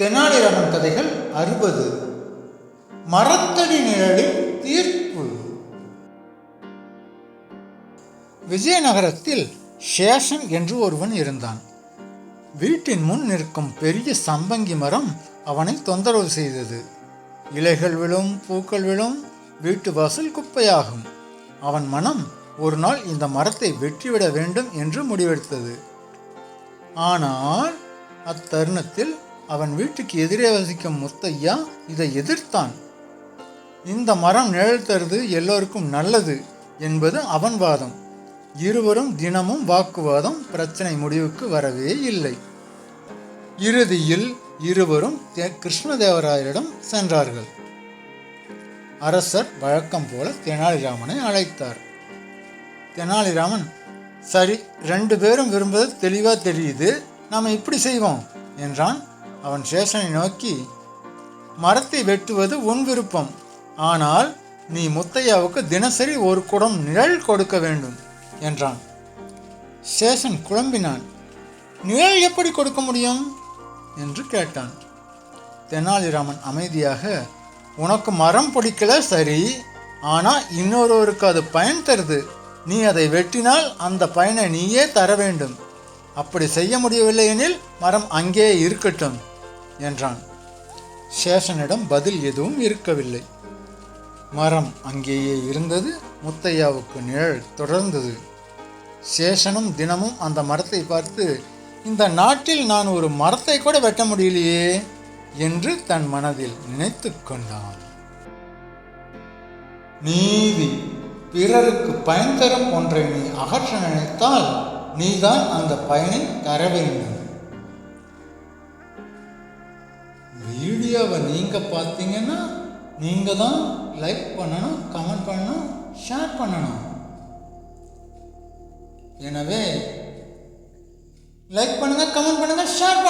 தெனாலிராமன் கதைகள் அறுபது. மரத்தடி நிழலில் தீர்ப்பு. விஜயநகரத்தில் சேஷன் என்று ஒருவன் இருந்தான். வீட்டின் முன் நிற்கும் பெரிய சம்பங்கி மரம் அவனை தொந்தரவு செய்தது. இலைகள் விழும் பூக்கள் விழும் வீட்டு வாசல் குப்பையாகும். அவன் மனம் ஒரு நாள் இந்த மரத்தை வெற்றிவிட வேண்டும் என்று முடிவெடுத்தது. ஆனால் அத்தருணத்தில் அவன் வீட்டுக்கு எதிரே வசிக்கும் முத்தையா இதை எதிர்த்தான். இந்த மரம் நிழல் தருது எல்லோருக்கும் நல்லது என்பது அவன் வாதம். இருவரும் தினமும் வாக்குவாதம் பிரச்சனை முடிவுக்கு வரவே இல்லை. இறுதியில் இருவரும் கிருஷ்ணதேவராயரிடம் சென்றார்கள். அரசர் வழக்கம் போல தெனாலிராமனை அழைத்தார். தெனாலிராமன் சரி ரெண்டு பேரும் விரும்புவது தெளிவாக தெரியுது. நாம் இப்படி செய்வோம் என்றான் அவன் சேஷனை நோக்கி மரத்தை வெட்டுவது உன் விருப்பம். ஆனால் நீ முத்தையாவுக்கு தினசரி ஒரு குடம் நிழல் கொடுக்க வேண்டும் என்றான். சேஷன் குழம்பினான். நிழல் எப்படி கொடுக்க முடியும்? என்று கேட்டான். தெனாலிராமன் அமைதியாக உனக்கு மரம் பிடிக்கல சரி. ஆனால் இன்னொருவருக்கு அது பயன் தருது. நீ அதை வெட்டினால் அந்த பயனை நீயே தர வேண்டும். அப்படி செய்ய முடியவில்லை எனில் மரம் அங்கே இருக்கட்டும். என்றான். சேஷனிடம் பதில் எதுவும் இருக்கவில்லை. மரம் அங்கேயே இருந்தது முத்தையாவுக்கு நிழல் தொடர்ந்தது. சேஷனும் தினமும் அந்த மரத்தை பார்த்து இந்த நாட்டில் நான் ஒரு மரத்தை கூட வெட்ட முடியலையே என்று தன் மனதில் நினைத்து கொண்டான். நீதி பிறருக்கு பயன் தரும் ஒன்றை நீ அகற்ற நினைத்தால் நீதான் அந்த பயனை தர வேண்டும் வீடியோவை நீங்கள் பார்த்தீங்கன்னா நீங்கள் தான் லைக் பண்ணணும் கமெண்ட் பண்ணணும் ஷேர் பண்ணணும். எனவே லைக் பண்ணுங்க கமெண்ட் பண்ணுங்க ஷேர் பண்ணுங்க.